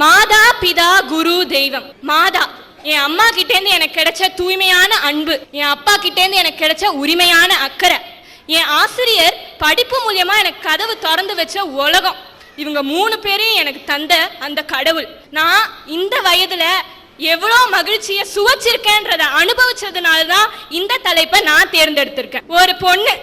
மாதா பிதா குரு தெய்வம். மாதா என் அம்மா கிட்டேருந்து எனக்கு கிடைச்ச தூய்மையான அன்பு என் அப்பா கிட்டேருந்து எனக்கு கிடைச்ச உரிமையான அக்கறை. என் ஆசிரியர் படிப்பு மூலியமா எனக்கு கதவு திறந்து வச்ச உலகம். இவங்க மூணு பேரையும் எனக்கு தந்த அந்த கடவுள். நான் இந்த வயதுல எவ்வளோ மகிழ்ச்சியை சுவைச்சிருக்கேன்றத அனுபவிச்சதுனால தான் இந்த தலைப்பை நான் தேர்ந்தெடுத்திருக்கேன். ஒரு பொண்ணு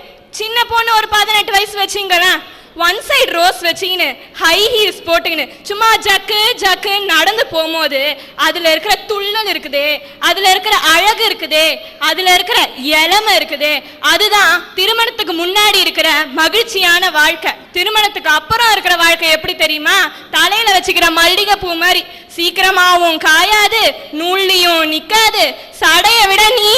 சின்ன பொண்ணு ஒரு பதினெட்டு வயசு வச்சுங்களேன். ஒன் சைடு ரோஸ் வச்சுக்கின்னு ஹை ஹீல்ஸ் போட்டுக்கின்னு சும்மா ஜக்கு ஜக்குன்னு நடந்து போகும்போது அதில் இருக்கிற துள்ளல் இருக்குதே அதில் இருக்கிற அழகு இருக்குதே அதில் இருக்கிற இளமை இருக்குதே. அதுதான் திருமணத்துக்கு முன்னாடி இருக்கிற மகிழ்ச்சியான வாழ்க்கை. திருமணத்துக்கு அப்புறம் இருக்கிற வாழ்க்கை எப்படி தெரியுமா? தலையில் வச்சுக்கிற மல்லிகை பூ மாதிரி. சீக்கிரமாகவும் காயாது நூல்லையும் நிற்காது சடையை விட நீ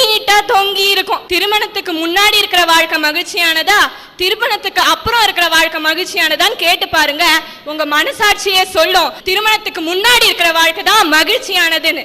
திருமணத்துக்கு முன்னாடி இருக்கிற வாழ்க்கை மகிழ்ச்சியானதா? திருமணத்துக்கு அப்புறம் இருக்கிற வாழ்க்கை மகிழ்ச்சியானதான்னு கேட்டு பாருங்க. உங்க மனசாட்சியே சொல்லும். திருமணத்துக்கு முன்னாடி இருக்கிற வாழ்க்கை தான் மகிழ்ச்சியானதுன்னு.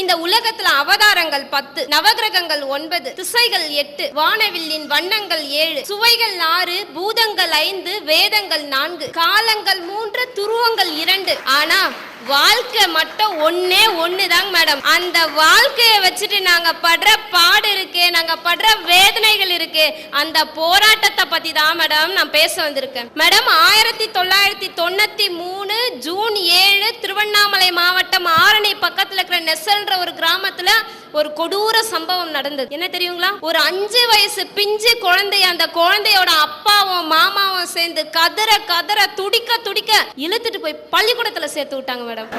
இந்த உலகத்துல அவதாரங்கள் பத்து நவகிரகங்கள் ஒன்பது திசைகள் எட்டு வானவில்லின் வண்ணங்கள் ஏழு சுவைகள் ஆறு பூதங்கள் ஐந்து வேதங்கள் நான்கு காலங்கள் மூன்று துருவங்கள் இரண்டு. ஆனா வாழ்க்கை மட்டும் ஒன்னே ஒண்ணுதாங்க மேடம் அந்த வாழ்க்கையை வச்சுட்டு நாங்க படுற பாடு இருக்கு நாங்க படுற வேதனைகள் இருக்கு அந்த போராட்டத்தை பத்தி தான் மேடம் நான் பேச வந்திருக்கேன். மேடம் ஆயிரத்தி தொள்ளாயிரத்தி தொண்ணூத்தி மூணு ஜூன் ஏழு திருவண்ணாமலை மாவட்டம் ஆரணி பக்கத்துல இருக்கிற நெசல்ன்ற ஒரு கிராமத்துல ஒரு கொடூர சம்பவம் நடந்தது. என்ன தெரியுங்களா? ஒரு அஞ்சு வயசு பிஞ்சு குழந்தை அந்த குழந்தையோட அப்பாவும் மாமாவும் சேர்ந்து கதற கதற துடிக்க துடிக்க இழுத்துட்டு போய் பள்ளிக்கூடத்துல சேர்த்து விட்டாங்க மேடம்.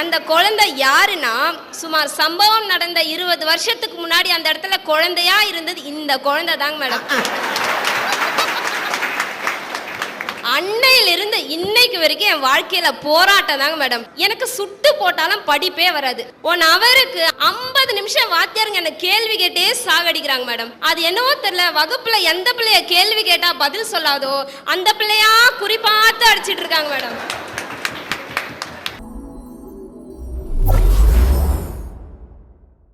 அந்த குழந்தை யாருன்னா சுமார் சம்பவம் நடந்த இருபது வருஷத்துக்கு முன்னாடி அந்த இடத்துல குழந்தையா இருந்தது இந்த குழந்தை தாங்க மேடம். அன்னையிலிருந்து இன்னைக்கு வரைக்கும் என் வாழ்க்கையில போராட்டம் தாங்க மேடம் எனக்கு சுட்டு போட்டாலும் படிப்பே வராது. ஒன் அவருக்கு ஐம்பது நிமிஷம் வாத்தியாருங்க என்ன கேள்வி கேட்டே சாகடிக்கிறாங்க மேடம் அது என்னவோ தெரியல. வகுப்புல எந்த பிள்ளைய கேள்வி கேட்டா பதில் சொல்லாதோ அந்த பிள்ளையா குறிப்பாத்து அடிச்சிட்டு இருக்காங்க மேடம்